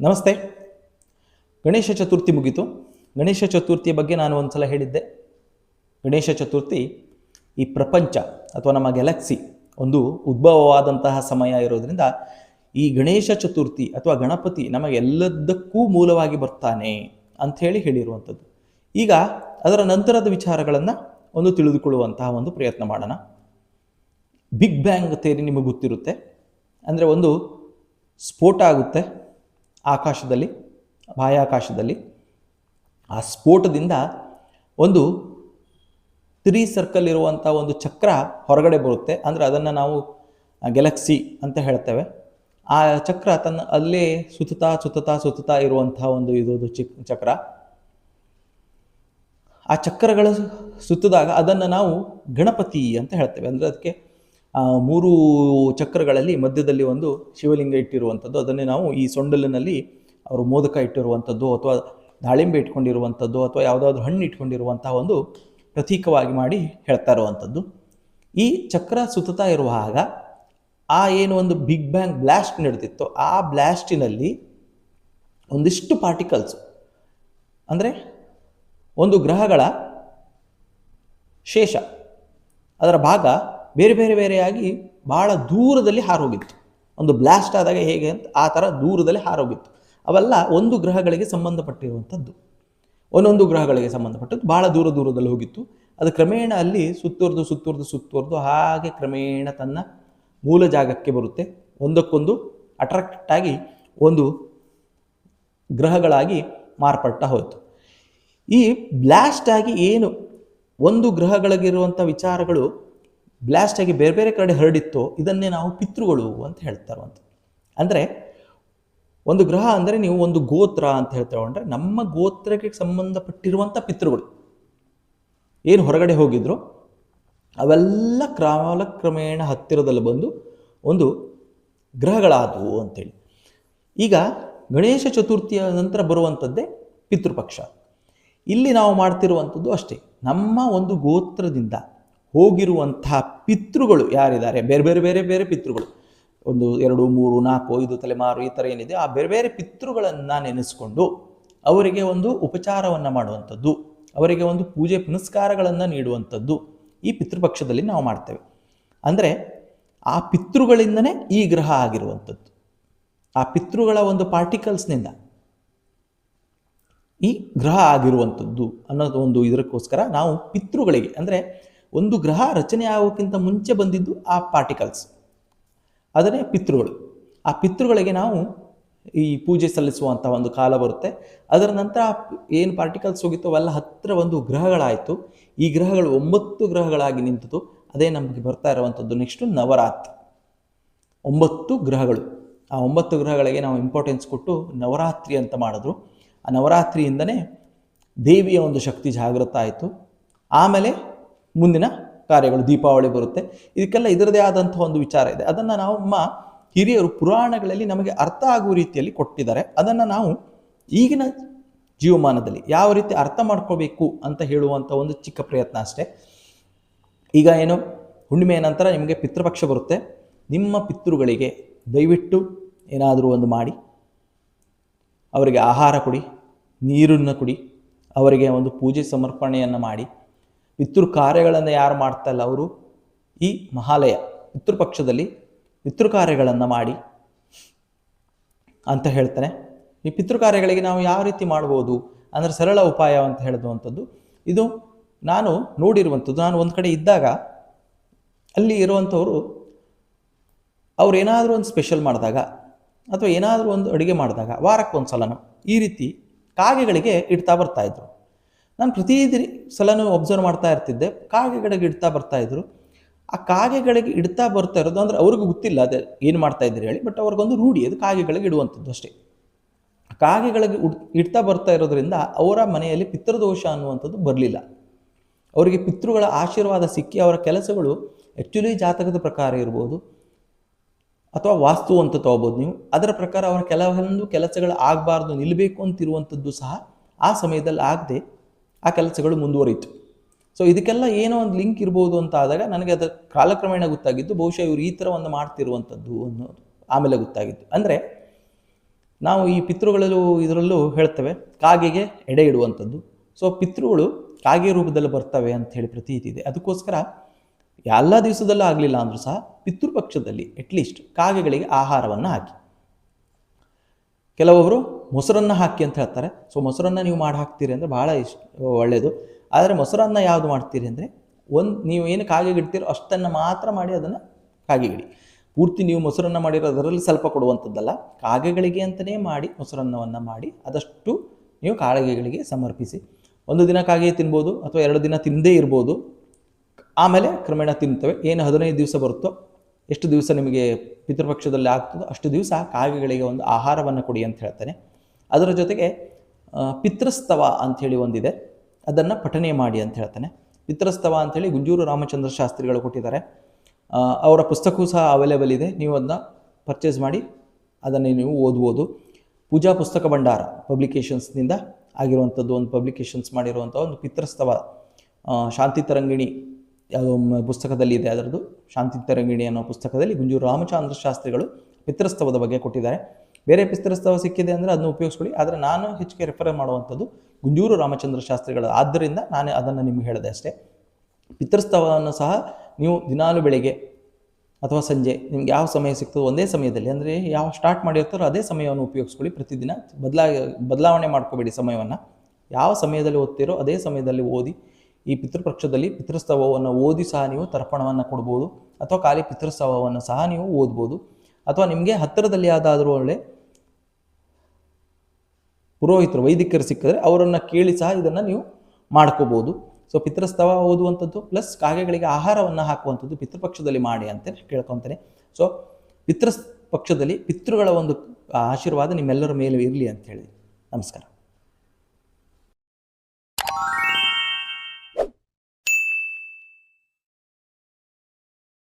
ನಮಸ್ತೆ. ಗಣೇಶ ಚತುರ್ಥಿ ಮುಗೀತು. ಗಣೇಶ ಚತುರ್ಥಿಯ ಬಗ್ಗೆ ನಾನು ಒಂದು ಸಲ ಹೇಳಿದ್ದೆ. ಗಣೇಶ ಚತುರ್ಥಿ ಈ ಪ್ರಪಂಚ ಅಥವಾ ನಮ್ಮ ಗ್ಯಾಲಕ್ಸಿ ಒಂದು ಉದ್ಭವವಾದಂತಹ ಸಮಯ ಇರೋದರಿಂದ ಈ ಗಣೇಶ ಚತುರ್ಥಿ ಅಥವಾ ಗಣಪತಿ ನಮಗೆಲ್ಲದಕ್ಕೂ ಮೂಲವಾಗಿ ಬರ್ತಾನೆ ಅಂಥೇಳಿ ಹೇಳಿರುವಂಥದ್ದು. ಈಗ ಅದರ ನಂತರದ ವಿಚಾರಗಳನ್ನು ಒಂದು ತಿಳಿದುಕೊಳ್ಳುವಂತಹ ಒಂದು ಪ್ರಯತ್ನ ಮಾಡೋಣ. ಬಿಗ್ ಬ್ಯಾಂಗ್ ಥೇರಿ ನಿಮಗೆ ಗೊತ್ತಿರುತ್ತೆ. ಅಂದರೆ ಒಂದು ಸ್ಫೋಟ ಆಗುತ್ತೆ. ಆಕಾಶದಲ್ಲಿ, ಬಾಹ್ಯಾಕಾಶದಲ್ಲಿ, ಆ ಸ್ಫೋಟದಿಂದ ಒಂದು ತ್ರೀ ಸರ್ಕಲ್ ಇರುವಂಥ ಒಂದು ಚಕ್ರ ಹೊರಗಡೆ ಬರುತ್ತೆ. ಅಂದರೆ ಅದನ್ನು ನಾವು ಗೆಲಕ್ಸಿ ಅಂತ ಹೇಳ್ತೇವೆ. ಆ ಚಕ್ರ ತನ್ನ ಅಲ್ಲೇ ಸುತ್ತುತ್ತಾ ಸುತ್ತುತ್ತಾ ಸುತ್ತುತ್ತಾ ಇರುವಂಥ ಒಂದು ಇದು ಚಿಕ್ ಚಕ್ರ. ಆ ಚಕ್ರಗಳ ಸುತ್ತಿದಾಗ ಅದನ್ನು ನಾವು ಗಣಪತಿ ಅಂತ ಹೇಳ್ತೇವೆ. ಅಂದರೆ ಅದಕ್ಕೆ ಮೂರು ಚಕ್ರಗಳಲ್ಲಿ ಮಧ್ಯದಲ್ಲಿ ಒಂದು ಶಿವಲಿಂಗ ಇಟ್ಟಿರುವಂಥದ್ದು. ಅದನ್ನೇ ನಾವು ಈ ಸೊಂಡಲಿನಲ್ಲಿ ಅವರು ಮೋದಕ ಇಟ್ಟಿರುವಂಥದ್ದು ಅಥವಾ ದಾಳಿಂಬೆ ಇಟ್ಕೊಂಡಿರುವಂಥದ್ದು ಅಥವಾ ಯಾವುದಾದ್ರೂ ಹಣ್ಣು ಇಟ್ಕೊಂಡಿರುವಂತಹ ಒಂದು ಪ್ರತೀಕವಾಗಿ ಮಾಡಿ ಹೇಳ್ತಾ ಇರುವಂಥದ್ದು. ಈ ಚಕ್ರ ಸುತ್ತುತ್ತಾ ಇರುವಾಗ ಆ ಏನು ಒಂದು ಬಿಗ್ ಬ್ಯಾಂಗ್ ಬ್ಲಾಸ್ಟ್ ನಡೆದಿತ್ತು ಆ ಬ್ಲಾಸ್ಟಿನಲ್ಲಿ ಒಂದಿಷ್ಟು ಪಾರ್ಟಿಕಲ್ಸ್ ಅಂದರೆ ಒಂದು ಗ್ರಹಗಳ ಶೇಷ ಅದರ ಭಾಗ ಬೇರೆ ಬೇರೆ ಬೇರೆಯಾಗಿ ಭಾಳ ದೂರದಲ್ಲಿ ಹಾರೋಗಿತ್ತು. ಒಂದು ಬ್ಲಾಸ್ಟ್ ಆದಾಗ ಹೇಗೆ ಅಂತ ಆ ಥರ ದೂರದಲ್ಲಿ ಹಾರೋಗಿತ್ತು. ಅವೆಲ್ಲ ಒಂದು ಗ್ರಹಗಳಿಗೆ ಸಂಬಂಧಪಟ್ಟಿರುವಂಥದ್ದು. ಒಂದೊಂದು ಗ್ರಹಗಳಿಗೆ ಸಂಬಂಧಪಟ್ಟದ್ದು. ಭಾಳ ದೂರ ದೂರದಲ್ಲಿ ಹೋಗಿತ್ತು. ಅದು ಕ್ರಮೇಣ ಅಲ್ಲಿ ಸುತ್ತುವರೆದು ಸುತ್ತುವರೆದು ಸುತ್ತುವರೆದು ಹಾಗೆ ಕ್ರಮೇಣ ತನ್ನ ಮೂಲ ಜಾಗಕ್ಕೆ ಬರುತ್ತೆ. ಒಂದಕ್ಕೊಂದು ಅಟ್ರಾಕ್ಟ್ ಆಗಿ ಒಂದು ಗ್ರಹಗಳಾಗಿ ಮಾರ್ಪಟ್ಟ ಹೋಯಿತು. ಈ ಬ್ಲಾಸ್ಟ್ ಆಗಿ ಏನು ಒಂದು ಗ್ರಹಗಳಿಗಿರುವಂಥ ವಿಚಾರಗಳು ಬ್ಲಾಸ್ಟ್ ಆಗಿ ಬೇರೆ ಬೇರೆ ಕಡೆ ಹರಡಿತ್ತೋ, ಇದನ್ನೇ ನಾವು ಪಿತೃಗಳು ಅಂತ ಹೇಳ್ತಾರಂತ ಅಂದರೆ ಒಂದು ಗ್ರಹ ಅಂದರೆ ನೀವು ಒಂದು ಗೋತ್ರ ಅಂತ ಹೇಳ್ತೇವೆ. ಅಂದರೆ ನಮ್ಮ ಗೋತ್ರಕ್ಕೆ ಸಂಬಂಧಪಟ್ಟಿರುವಂಥ ಪಿತೃಗಳು. ಏನು ಹೊರಗಡೆ ಹೋಗಿದ್ರು, ಅವೆಲ್ಲ ಕ್ರಮಾಲಕ್ರಮೇಣ ಹತ್ತಿರದಲ್ಲಿ ಬಂದು ಒಂದು ಗ್ರಹಗಳಾದವು ಅಂತೇಳಿ. ಈಗ ಗಣೇಶ ಚತುರ್ಥಿಯ ನಂತರ ಬರುವಂಥದ್ದೇ ಪಿತೃಪಕ್ಷ. ಇಲ್ಲಿ ನಾವು ಮಾಡ್ತಿರುವಂಥದ್ದು ಅಷ್ಟೇ. ನಮ್ಮ ಒಂದು ಗೋತ್ರದಿಂದ ಹೋಗಿರುವಂತಹ ಪಿತೃಗಳು ಯಾರಿದ್ದಾರೆ? ಬೇರೆ ಬೇರೆ ಬೇರೆ ಬೇರೆ ಪಿತೃಗಳು. ಒಂದು ಎರಡು, ಮೂರು, ನಾಲ್ಕು, ಐದು, ತಲೆಮಾರು ಈ ಥರ ಏನಿದೆ. ಆ ಬೇರೆ ಬೇರೆ ಪಿತೃಗಳನ್ನು ನೆನೆಸ್ಕೊಂಡು ಅವರಿಗೆ ಒಂದು ಉಪಚಾರವನ್ನು ಮಾಡುವಂಥದ್ದು, ಅವರಿಗೆ ಒಂದು ಪೂಜೆ ಪುನಸ್ಕಾರಗಳನ್ನು ನೀಡುವಂಥದ್ದು ಈ ಪಿತೃಪಕ್ಷದಲ್ಲಿ ನಾವು ಮಾಡ್ತೇವೆ. ಅಂದರೆ ಆ ಪಿತೃಗಳಿಂದನೇ ಈ ಗ್ರಹ ಆಗಿರುವಂಥದ್ದು. ಆ ಪಿತೃಗಳ ಒಂದು ಪಾರ್ಟಿಕಲ್ಸ್ನಿಂದ ಈ ಗ್ರಹ ಆಗಿರುವಂಥದ್ದು ಅನ್ನೋದು ಒಂದು ಇದಕ್ಕೋಸ್ಕರ ನಾವು ಪಿತೃಗಳಿಗೆ, ಅಂದರೆ ಒಂದು ಗ್ರಹ ರಚನೆ ಆಗೋಕ್ಕಿಂತ ಮುಂಚೆ ಬಂದಿದ್ದು ಆ ಪಾರ್ಟಿಕಲ್ಸ್ ಅದನ್ನೇ ಪಿತೃಗಳು. ಆ ಪಿತೃಗಳಿಗೆ ನಾವು ಈ ಪೂಜೆ ಸಲ್ಲಿಸುವಂಥ ಒಂದು ಕಾಲ ಬರುತ್ತೆ. ಅದರ ನಂತರ ಏನು ಪಾರ್ಟಿಕಲ್ಸ್ ಹೋಗಿತ್ತು ಅವೆಲ್ಲ ಹತ್ತಿರ ಒಂದು ಗ್ರಹಗಳಾಯಿತು. ಈ ಗ್ರಹಗಳು ಒಂಬತ್ತು ಗ್ರಹಗಳಾಗಿ ನಿಂತಿತು ಅದೇ ನಮಗೆ ಬರ್ತಾ ಇರುವಂಥದ್ದು ನೆಕ್ಸ್ಟು ನವರಾತ್ರಿ. ಒಂಬತ್ತು ಗ್ರಹಗಳು. ಆ ಒಂಬತ್ತು ಗ್ರಹಗಳಿಗೆ ನಾವು ಇಂಪಾರ್ಟೆನ್ಸ್ ಕೊಟ್ಟು ನವರಾತ್ರಿ ಅಂತ ಮಾಡಿದ್ರು. ಆ ನವರಾತ್ರಿಯಿಂದನೇ ದೇವಿಯ ಒಂದು ಶಕ್ತಿ ಜಾಗೃತ ಆಯಿತು. ಆಮೇಲೆ ಮುಂದಿನ ಕಾರ್ಯಗಳು ದೀಪಾವಳಿ ಬರುತ್ತೆ. ಇದಕ್ಕೆಲ್ಲ ಇದರದೇ ಆದಂತಹ ಒಂದು ವಿಚಾರ ಇದೆ. ಅದನ್ನು ನಮ್ಮ ಹಿರಿಯರು ಪುರಾಣಗಳಲ್ಲಿ ನಮಗೆ ಅರ್ಥ ಆಗುವ ರೀತಿಯಲ್ಲಿ ಕೊಟ್ಟಿದ್ದಾರೆ. ಅದನ್ನು ನಾವು ಈಗಿನ ಜೀವಮಾನದಲ್ಲಿ ಯಾವ ರೀತಿ ಅರ್ಥ ಮಾಡ್ಕೋಬೇಕು ಅಂತ ಹೇಳುವಂಥ ಒಂದು ಚಿಕ್ಕ ಪ್ರಯತ್ನ ಅಷ್ಟೇ. ಈಗ ಏನು, ಹುಣ್ಣಿಮೆಯ ನಂತರ ನಿಮಗೆ ಪಿತೃಪಕ್ಷ ಬರುತ್ತೆ. ನಿಮ್ಮ ಪಿತೃಗಳಿಗೆ ದಯವಿಟ್ಟು ಏನಾದರೂ ಒಂದು ಮಾಡಿ. ಅವರಿಗೆ ಆಹಾರ ಕೊಡಿ, ನೀರನ್ನು ಕುಡಿ, ಅವರಿಗೆ ಒಂದು ಪೂಜೆ ಸಮರ್ಪಣೆಯನ್ನು ಮಾಡಿ. ಪಿತೃ ಕಾರ್ಯಗಳನ್ನು ಯಾರು ಮಾಡ್ತಾ ಇಲ್ಲ ಅವರು? ಈ ಮಹಾಲಯ ಪಿತೃಪಕ್ಷದಲ್ಲಿ ಪಿತೃ ಕಾರ್ಯಗಳನ್ನು ಮಾಡಿ ಅಂತ ಹೇಳ್ತಾನೆ. ಈ ಪಿತೃ ಕಾರ್ಯಗಳಿಗೆ ನಾವು ಯಾವ ರೀತಿ ಮಾಡ್ಬೋದು? ಅಂದರೆ ಸರಳ ಉಪಾಯ ಅಂತ ಹೇಳಿದಂಥದ್ದು ಇದು ನಾನು ನೋಡಿರುವಂಥದ್ದು. ನಾನು ಒಂದು ಕಡೆ ಇದ್ದಾಗ ಅಲ್ಲಿ ಇರುವಂಥವರು ಅವ್ರು ಏನಾದರೂ ಒಂದು ಸ್ಪೆಷಲ್ ಮಾಡಿದಾಗ ಅಥವಾ ಏನಾದರೂ ಒಂದು ಅಡುಗೆ ಮಾಡಿದಾಗ ವಾರಕ್ಕೆ ಒಂದು ಸಲನೋ ಈ ರೀತಿ ಕಾಗೆಗಳಿಗೆ ಇಡ್ತಾ ಬರ್ತಾಯಿದ್ರು ನಾನು ಪ್ರತಿ ಸಲನೂ ಒಬ್ಸರ್ವ್ ಮಾಡ್ತಾ ಇರ್ತಿದ್ದೆ. ಕಾಗೆಗಳಿಗೆ ಇಡ್ತಾ ಬರ್ತಾಯಿದ್ರು ಆ ಕಾಗೆಗಳಿಗೆ ಇಡ್ತಾ ಬರ್ತಾ ಇರೋದು ಅಂದರೆ ಅವ್ರಿಗೂ ಗೊತ್ತಿಲ್ಲ ಅದೇ ಏನು ಮಾಡ್ತಾ ಇದ್ದೀರಿ ಹೇಳಿ ಬಟ್ ಅವ್ರಿಗೊಂದು ರೂಢಿ ಅದು ಕಾಗೆಗಳಿಗೆ ಇಡುವಂಥದ್ದು ಅಷ್ಟೇ. ಕಾಗೆಗಳಿಗೆ ಉಡ್, ಇಡ್ತಾ ಬರ್ತಾ ಇರೋದ್ರಿಂದ ಅವರ ಮನೆಯಲ್ಲಿ ಪಿತೃದೋಷ ಅನ್ನುವಂಥದ್ದು ಬರಲಿಲ್ಲ. ಅವರಿಗೆ ಪಿತೃಗಳ ಆಶೀರ್ವಾದ ಸಿಕ್ಕಿ ಅವರ ಕೆಲಸಗಳು ಆ್ಯಕ್ಚುಲಿ ಜಾತಕದ ಪ್ರಕಾರ ಇರ್ಬೋದು, ಅಥವಾ ವಾಸ್ತು ಅಂತ ತಗೋಬೋದು ನೀವು. ಅದರ ಪ್ರಕಾರ ಅವರ ಕೆಲವೊಂದು ಕೆಲಸಗಳು ಆಗಬಾರ್ದು ನಿಲ್ಲಬೇಕು ಅಂತಿರುವಂಥದ್ದು ಸಹ ಆ ಸಮಯದಲ್ಲಿ ಆಗದೆ ಆ ಕೆಲಸಗಳು ಮುಂದುವರಿಯಿತು. ಸೊ ಇದಕ್ಕೆಲ್ಲ ಏನೋ ಒಂದು ಲಿಂಕ್ ಇರ್ಬೋದು ಅಂತ ಆದಾಗ ನನಗೆ ಅದು ಕಾಲಕ್ರಮೇಣ ಗೊತ್ತಾಗಿದ್ದು, ಬಹುಶಃ ಇವರು ಈ ಥರ ಒಂದು ಮಾಡ್ತಿರುವಂಥದ್ದು ಅನ್ನೋದು ಆಮೇಲೆ ಗೊತ್ತಾಗಿತ್ತು ಅಂದರೆ, ನಾವು ಈ ಪಿತೃಗಳಲ್ಲೂ ಇದರಲ್ಲೂ ಹೇಳ್ತೇವೆ, ಕಾಗೆಗೆ ಎಡೆ ಇಡುವಂಥದ್ದು ಸೊ ಪಿತೃಗಳು ಕಾಗೆ ರೂಪದಲ್ಲಿ ಬರ್ತವೆ ಅಂತ ಹೇಳಿ ಪ್ರತೀತಿ ಇದೆ. ಅದಕ್ಕೋಸ್ಕರ ಎಲ್ಲ ದಿವಸದಲ್ಲೂ ಆಗಲಿಲ್ಲ ಅಂದರೂ ಸಹ ಪಿತೃಪಕ್ಷದಲ್ಲಿ ಅಟ್ಲೀಸ್ಟ್ ಕಾಗೆಗಳಿಗೆ ಆಹಾರವನ್ನು ಹಾಕಿ. ಕೆಲವೊಬ್ಬರು ಮೊಸರನ್ನ ಹಾಕಿ ಅಂತ ಹೇಳ್ತಾರೆ. ಸೊ ಮೊಸರನ್ನ ನೀವು ಮಾಡಿ ಹಾಕ್ತೀರಿ ಅಂದರೆ ಭಾಳ ಇಷ್ಟ ಒಳ್ಳೆಯದು ಆದರೆ ಮೊಸರನ್ನ ಯಾವುದು ಮಾಡ್ತೀರಿ ಅಂದರೆ ಒಂದು ನೀವು ಏನು ಕಾಗೆಗೆ ಇಡ್ತೀರೋ ಅಷ್ಟನ್ನು ಮಾತ್ರ ಮಾಡಿ ಅದನ್ನು ಕಾಗೆಗಿಡಿ ಪೂರ್ತಿ ನೀವು ಮೊಸರನ್ನ ಮಾಡಿರೋ ಅದರಲ್ಲಿ ಸ್ವಲ್ಪ ಕೊಡುವಂಥದ್ದಲ್ಲ ಕಾಗೆಗಳಿಗೆ ಅಂತಲೇ ಮಾಡಿ ಮೊಸರನ್ನವನ್ನು ಮಾಡಿ ಆದಷ್ಟು ನೀವು ಕಾಗೆಗಳಿಗೆ ಸಮರ್ಪಿಸಿ. ಒಂದು ದಿನ ಕಾಗೆ ತಿನ್ಬೋದು ಅಥವಾ ಎರಡು ದಿನ ತಿಂದೇ ಇರ್ಬೋದು. ಆಮೇಲೆ ಕ್ರಮೇಣ ತಿಂತವೆ. ಏನು ಹದಿನೈದು ದಿವಸ ಬರುತ್ತೋ, ಎಷ್ಟು ದಿವಸ ನಿಮಗೆ ಪಿತೃಪಕ್ಷದಲ್ಲಿ ಆಗ್ತದೋ ಅಷ್ಟು ದಿವಸ ಕಾಗೆಗಳಿಗೆ ಒಂದು ಆಹಾರವನ್ನು ಕೊಡಿ ಅಂತ ಹೇಳ್ತಾನೆ. ಅದರ ಜೊತೆಗೆ ಪಿತೃಸ್ತವ ಅಂಥೇಳಿ ಒಂದಿದೆ. ಅದನ್ನು ಪಠನೆ ಮಾಡಿ ಅಂತ ಹೇಳ್ತಾನೆ. ಪಿತೃಸ್ತವ ಅಂಥೇಳಿ ಗುಂಜೂರು ರಾಮಚಂದ್ರ ಶಾಸ್ತ್ರಿಗಳು ಕೊಟ್ಟಿದ್ದಾರೆ. ಅವರ ಪುಸ್ತಕವೂ ಸಹ ಅವೈಲೇಬಲ್ ಇದೆ. ನೀವು ಅದನ್ನ ಪರ್ಚೇಸ್ ಮಾಡಿ, ಅದನ್ನು ನೀವು ಓದ್ಬೋದು. ಪೂಜಾ ಪುಸ್ತಕ ಭಂಡಾರ ಪಬ್ಲಿಕೇಶನ್ಸ್ನಿಂದ ಆಗಿರುವಂಥದ್ದು ಒಂದು ಪಬ್ಲಿಕೇಶನ್ಸ್ ಮಾಡಿರುವಂಥ ಒಂದು ಪಿತೃಸ್ತವ ಶಾಂತಿ ತರಂಗಿಣಿ ಯಾವುದೋ ಪುಸ್ತಕದಲ್ಲಿ ಇದೆ. ಅದರದ್ದು ಶಾಂತಿ ತರಂಗಿಣಿ ಅನ್ನೋ ಪುಸ್ತಕದಲ್ಲಿ ಗುಂಜೂರು ರಾಮಚಂದ್ರ ಶಾಸ್ತ್ರಿಗಳು ಪಿತೃಸ್ತವದ ಬಗ್ಗೆ ಕೊಟ್ಟಿದ್ದಾರೆ. ಬೇರೆ ಪಿಸ್ತರಸ್ತವ ಸಿಕ್ಕಿದೆ ಅಂದರೆ ಅದನ್ನು ಉಪಯೋಗಿಸ್ಕೊಳ್ಳಿ. ಆದರೆ ನಾನು ಹೆಚ್ಚಿಗೆ ರೆಫರ್ ಮಾಡುವಂಥದ್ದು ಗುಂಜೂರು ರಾಮಚಂದ್ರ ಶಾಸ್ತ್ರಿಗಳು. ಆದ್ದರಿಂದ ನಾನು ಅದನ್ನು ನಿಮಗೆ ಹೇಳಿದೆ ಅಷ್ಟೇ. ಪಿತೃಸ್ತವವನ್ನು ಸಹ ನೀವು ದಿನಾಲು ಬೆಳಿಗ್ಗೆ ಅಥವಾ ಸಂಜೆ ನಿಮ್ಗೆ ಯಾವ ಸಮಯ ಸಿಗ್ತದೋ ಒಂದೇ ಸಮಯದಲ್ಲಿ, ಅಂದರೆ ಯಾವ ಸ್ಟಾರ್ಟ್ ಮಾಡಿರ್ತಾರೋ ಅದೇ ಸಮಯವನ್ನು ಉಪಯೋಗಿಸ್ಕೊಳ್ಳಿ. ಪ್ರತಿದಿನ ಬದಲಾ ಬದಲಾವಣೆ ಮಾಡ್ಕೋಬೇಡಿ ಸಮಯವನ್ನು. ಯಾವ ಸಮಯದಲ್ಲಿ ಓದ್ತೀರೋ ಅದೇ ಸಮಯದಲ್ಲಿ ಓದಿ, ಈ ಪಿತೃಪಕ್ಷದಲ್ಲಿ ಪಿತೃಸ್ತವವನ್ನು ಓದಿ ಸಹ ನೀವು ತರ್ಪಣವನ್ನು ಕೊಡ್ಬೋದು. ಅಥವಾ ಖಾಲಿ ಪಿತೃಸ್ತವವನ್ನು ಸಹ ನೀವು ಓದ್ಬೋದು. ಅಥವಾ ನಿಮಗೆ ಹತ್ತಿರದಲ್ಲಿ ಯಾವುದಾದ್ರೂ ಒಳ್ಳೆ ಪುರೋಹಿತರು, ವೈದಿಕರು ಸಿಕ್ಕಿದ್ರೆ ಅವರನ್ನು ಕೇಳಿ ಸಹ ಇದನ್ನು ನೀವು ಮಾಡ್ಕೋಬೋದು. ಸೊ ಪಿತೃಸ್ತವ ಓದುವಂಥದ್ದು ಪ್ಲಸ್ ಕಾಗೆಗಳಿಗೆ ಆಹಾರವನ್ನು ಹಾಕುವಂಥದ್ದು ಪಿತೃಪಕ್ಷದಲ್ಲಿ ಮಾಡಿ ಅಂತ ಕೇಳ್ಕೊತೇನೆ. ಸೊ ಪಿತೃ ಪಕ್ಷದಲ್ಲಿ ಪಿತೃಗಳ ಒಂದು ಆಶೀರ್ವಾದ ನಿಮ್ಮೆಲ್ಲರ ಮೇಲೆ ಇರಲಿ ಅಂತ ಹೇಳಿ. ನಮಸ್ಕಾರ.